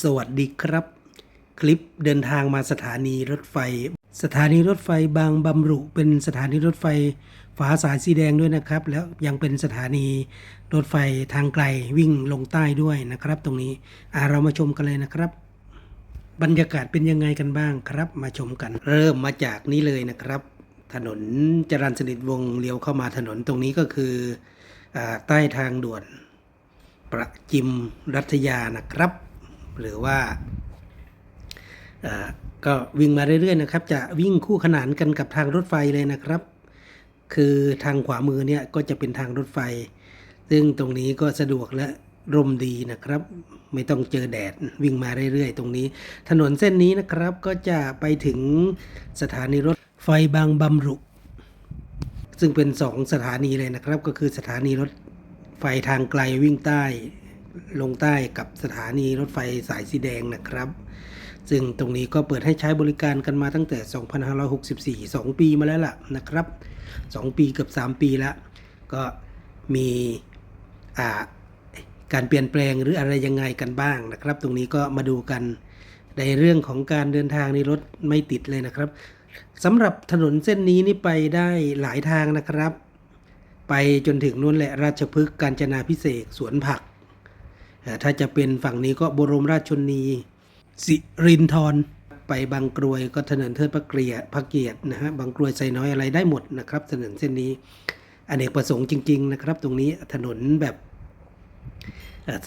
สวัสดีครับ คลิปเดินทางมาสถานีรถไฟ สถานีรถไฟบางบำรุเป็นสถานีรถไฟฝาสายสีแดงด้วยนะครับ แล้วยังเป็นสถานีรถไฟทางไกลวิ่งลงใต้ด้วยนะครับ ตรงนี้อ่าเรามาชมกันเลยนะครับ บรรยากาศเป็นยังไงกันบ้างครับ มาชมกัน เริ่มมาจากนี้เลยนะครับ ถนนจรัญสนิทวงเลี้ยวเข้ามาถนนตรงนี้ก็คืออใต้ทางด่วน ประจิมรัตยานะครับ หรือว่าก็วิ่งมาเรื่อยๆนะครับ จะวิ่งคู่ขนานกันกับทางรถไฟเลยนะครับ คือทางขวามือเนี่ยก็จะเป็นทางรถไฟ ซึ่งตรงนี้ก็สะดวกและร่มดีนะครับ ไม่ต้องเจอแดดวิ่งมาเรื่อยๆ ตรงนี้ ถนนเส้นนี้นะครับก็จะไปถึงสถานีรถไฟบางบำรุ ซึ่งเป็นสองสถานีเลยนะครับ ก็คือสถานีรถไฟทางไกลวิ่งใต้ ลงใต้กับสถานีรถไฟสายสีแดงนะครับ ซึ่งตรงนี้ก็เปิดให้ใช้บริการกันมาตั้งแต่ 2564 2 ปีมาแล้วล่ะนะครับ 2 ปีเกือบ 3 ปีแล้วก็มีการเปลี่ยนแปลงหรืออะไรยังไงกันบ้างนะครับ ตรงนี้ก็มาดูกันในเรื่องของการเดินทางในรถไม่ติดเลยนะครับสำหรับถนนเส้นนี้นี่ไปได้หลายทางนะครับ ไปจนถึงนู่นแหละราชพฤกษ์กาญจนาพิเศษสวนผัก ถ้าจะเป็นฝั่งนี้ก็บรมราชชนีสิรินทรไปบางกรวยก็ถนนเทิดพระเกียรติพระเกียรตินะฮะบางกรวยไซน้อยอะไรได้หมดนะครับถนนเส้นนี้อเนกประสงค์จริง ๆ นะครับ ตรงนี้ถนนแบบ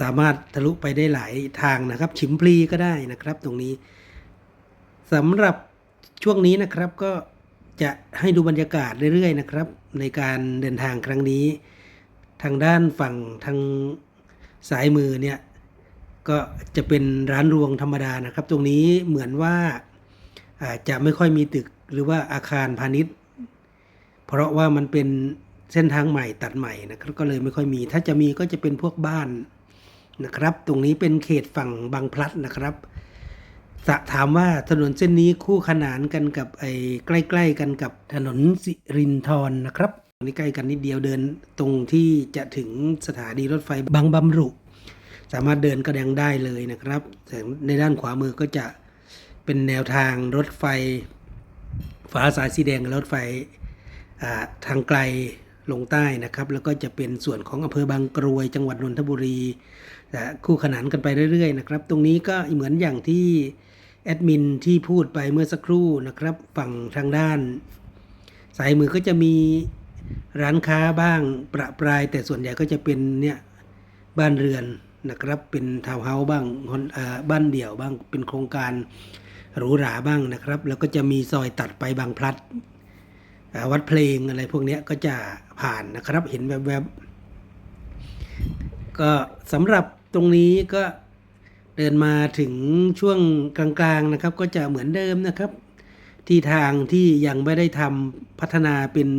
สามารถทะลุไปได้หลายทางนะครับ ชิมพลีก็ได้นะครับ ตรงนี้สำหรับช่วงนี้นะครับก็จะให้ดูบรรยากาศเรื่อยๆนะครับ ในการเดินทางครั้งนี้ ทางด้านฝั่งทาง ซ้ายมือเนี่ยก็จะเป็นร้านรวงธรรมดานะครับ ตรงนี้เหมือนว่าอาจจะไม่ค่อยมีตึกหรือว่าอาคารพาณิชย์ เพราะว่ามันเป็นเส้นทางใหม่ตัดใหม่นะครับก็เลยไม่ค่อยมี ถ้าจะมีก็จะเป็นพวกบ้านนะครับ ตรงนี้เป็นเขตฝั่งบางพลัดนะครับถามว่าถนนเส้นนี้คู่ขนานกันกับไอ้ใกล้ ๆ กันกับถนนสิรินทรนะครับนนี้ใกล้กันนิดเดียวเดินตรงที่จะถึงสถานีรถไฟบางบำรุ สามารถเดินกระดังได้เลยนะครับแต่ในด้านขวามือก็จะเป็นแนวทางรถไฟฟ้าสายสีแดงรถไฟทางไกลลงใต้นะครับ แล้วก็จะเป็นส่วนของอำเภอบางกรวย จังหวัดนนทบุรีและคู่ขนานกันไปเรื่อยๆนะครับ ตรงนี้ก็เหมือนอย่างที่แอดมินที่พูดไปเมื่อสักครู่นะครับ ฝั่งทางด้านสายมือก็จะมีร้านค้าบ้างประปราย แต่ส่วนใหญ่ก็จะเป็นเนี่ยบ้านเรือน นะครับ เป็นทาวน์เฮาส์บ้างคนบ้านเดี่ยวบ้างเป็นโครงการหรูหราบ้างนะครับ แล้วก็จะมีซอยตัดไปบางพลัดวัดเพลงอะไรพวกนี้ก็จะผ่านนะครับเห็นแวบๆก็สำหรับตรงนี้ก็เดินมาถึงช่วงกลางๆนะครับ ก็จะเหมือนเดิมนะครับ ที่ทางที่ยังไม่ได้ทำพัฒนาเป็น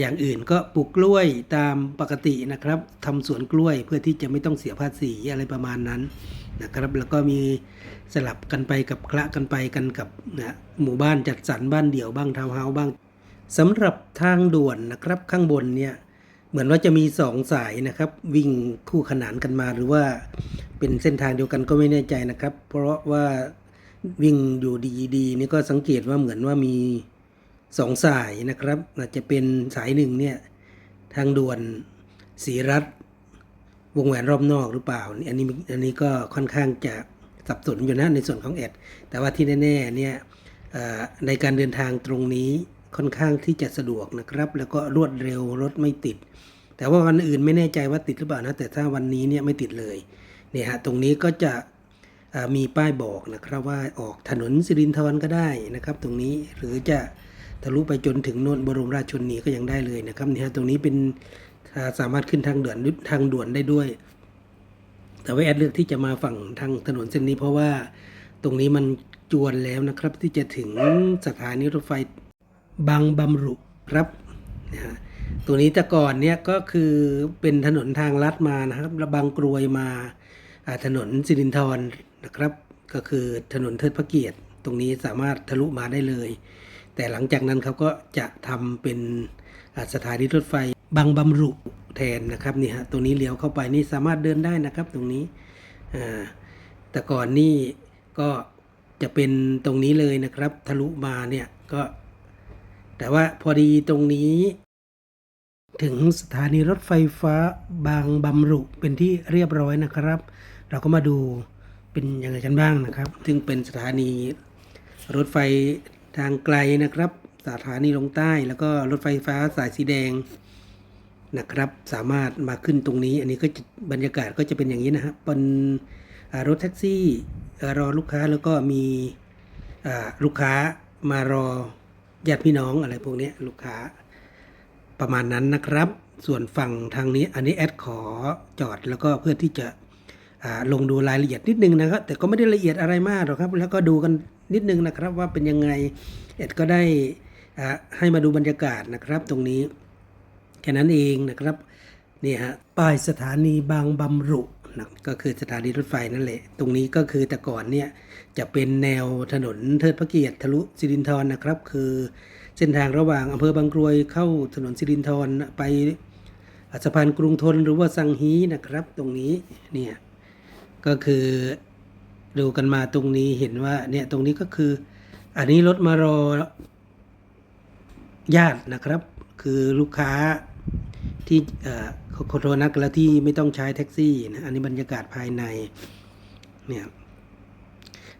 อย่างอื่นก็ปลูกกล้วยตามปกตินะครับทำสวนกล้วยเพื่อที่จะไม่ต้องเสียภาษีอะไรประมาณนั้นนะครับแล้วก็มีสลับกันไปกับคละกันไปกันกับนะหมู่บ้านจัดสรรบ้านเดี่ยวบ้างทาวน์เฮาส์บ้างสำหรับทางด่วนนะครับข้างบนเนี่ยเหมือนว่าจะมีสองสายนะครับ วิ่งคู่ขนานกันมาหรือว่าเป็นเส้นทางเดียวกันก็ไม่แน่ใจนะครับ เพราะว่าวิ่งอยู่ดีๆนี่ก็สังเกตว่าเหมือนว่ามี สองสายนะครับ อาจจะเป็นสายหนึ่งเนี่ยทางด่วนศรีรัตวงแหวนรอบนอกหรือเปล่า อันนี้อันนี้ก็ค่อนข้างจะสับสนอยู่นะในส่วนของแอด แต่ว่าที่แน่ๆเนี่ยในการเดินทางตรงนี้ค่อนข้างที่จะสะดวกนะครับ แล้วก็รวดเร็วรถไม่ติด แต่ว่าวันอื่นไม่แน่ใจว่าติดหรือเปล่านะแต่ถ้าวันนี้เนี่ยไม่ติดเลยเนี่ยฮะตรงนี้ก็จะมีป้ายบอกนะครับว่าออกถนนสิรินธรก็ได้นะครับ ตรงนี้หรือจะ ทะลุไปจนถึงโนนบรมราชชนนีก็ยังได้เลยนะครับเนี่ยฮะตรงนี้เป็นาสามารถขึ้นทางด่วนทางด่วนได้ด้วย แต่ว่าแอดเลือกที่จะมาฝั่งทางถนนเส้นนี้เพราะว่าตรงนี้มันจวนแล้วนะครับ ที่จะถึงสถานีรถไฟบางบำรุครับนะฮะตัวนี้แต่ก่อนเนี่ยก็คือเป็นถนนทางลัดมานะครับระบางกรวยมาอ่าถนนสิรินธรนะครับ ก็คือถนนเทิดพระเกียรติ ตรงนี้สามารถทะลุมาได้เลย แต่หลังจากนั้นเขาก็จะทำเป็นสถานีรถไฟบางบำรุแทนนะครับนี่ฮะตรงนี้เลี้ยวเข้าไปนี่สามารถเดินได้นะครับตรงนี้แต่ก่อนนี่ก็จะเป็นตรงนี้เลยนะครับ ทะลุมาเนี่ยก็ แต่ว่าพอดีตรงนี้ ถึงสถานีรถไฟฟ้าบางบำรุเป็นที่เรียบร้อยนะครับ เราก็มาดูเป็นยังไงกันบ้างนะครับ ซึ่งเป็นสถานีรถไฟ ทางไกลนะครับ สถานีลงใต้แล้วก็รถไฟฟ้าสายสีแดงนะครับ สามารถมาขึ้นตรงนี้ อันนี้ก็บรรยากาศก็จะเป็นอย่างนี้นะครับเป็นรถแท็กซี่รอลูกค้าแล้วก็มีลูกค้ามารอญาติพี่น้องอะไรพวกนี้ลูกค้าประมาณนั้นนะครับ ส่วนฝั่งทางนี้อันนี้แอดขอจอดแล้วก็เพื่อที่จะลงดูรายละเอียดนิดนึงนะครับ แต่ก็ไม่ได้ละเอียดอะไรมากหรอกครับ แล้วก็ดูกัน นิดนึงนะครับว่าเป็นยังไงแอดก็ได้ให้มาดูบรรยากาศนะครับตรงนี้ แค่นั้นเองนะครับนี่ฮะป้ายสถานีบางบำรุนะก็คือสถานีรถไฟนั่นแหละ ตรงนี้ก็คือแต่ก่อนเนี่ยจะเป็นแนวถนนเทิดพระเกียรติทะลุสิรินธรนะครับ คือเส้นทางระหว่างอำเภอบางกรวยเข้าถนนสิรินธรไปสะพานกรุงทนหรือว่าสังฮีนะครับ ตรงนี้เนี่ยก็คือ ดูกันมาตรงนี้เห็นว่าเนี่ยตรงนี้ก็คือ อันนี้รถมารอญาตินะครับ คือลูกค้าที่เอ่อขอโทษนักแล้วที่ไม่ต้องใช้แท็กซี่นะอันนี้บรรยากาศภายในเนี่ย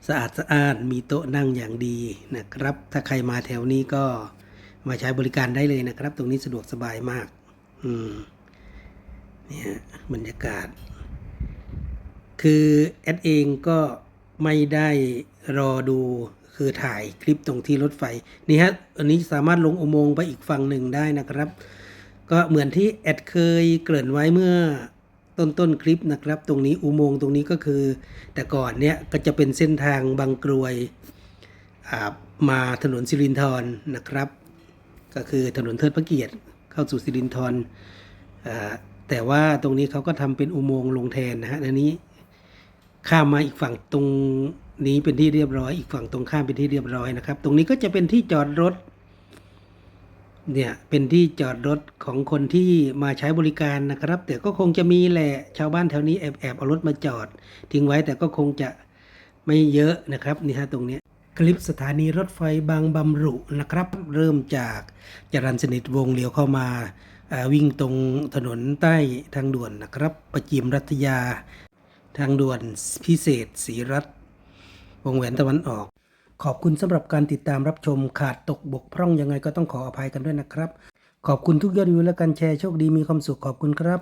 สะอาดสะอาดมีโต๊ะนั่งอย่างดีนะครับ ถ้าใครมาแถวนี้ก็มาใช้บริการได้เลยนะครับ ตรงนี้สะดวกสบายมาก อืมเนี่ยบรรยากาศ คือแอดเองก็ไม่ได้รอดูคือถ่ายคลิปตรงที่รถไฟนี่ฮะอันนี้สามารถลงอุโมงค์ไปอีกฝั่งหนึ่งได้นะครับ ก็เหมือนที่แอดเคยเกริ่นไว้เมื่อต้นต้นคลิปนะครับ ตรงนี้อุโมงค์ตรงนี้ก็คือ แต่ก่อนเนี่ยก็จะเป็นเส้นทางบางกรวยมาถนนสิรินธรนะครับ ก็คือถนนเทิดพระเกียรติเข้าสู่สิรินธรแต่ว่าตรงนี้เขาก็ทำเป็นอุโมงค์ลงแทนนะฮะอันนี้ ข้ามมาอีกฝั่งตรงนี้เป็นที่เรียบร้อย อีกฝั่งตรงข้ามเป็นที่เรียบร้อยนะครับ ตรงนี้ก็จะเป็นที่จอดรถ เนี่ยเป็นที่จอดรถของคนที่มาใช้บริการนะครับ แต่ก็คงจะมีแหละชาวบ้านแถวนี้แอบแอบเอารถมาจอด ทิ้งไว้แต่ก็คงจะไม่เยอะนะครับนี่ฮะตรงนี้คลิปสถานีรถไฟบางบำรุนะครับ เริ่มจากจรัญสนิทวงเลี้ยวเข้ามาาวิ่งตรงถนนใต้ทางด่วนนะครับ ประจิมรัตยา ทางด่วนพิเศษสีรัตวงแหวนตะวันออก ขอบคุณสำหรับการติดตามรับชมขาดตกบกพร่องยังไงก็ต้องขออภัยกันด้วยนะครับ ขอบคุณทุกยอดวิวและการแชร์โชคดีมีความสุขขอบคุณครับ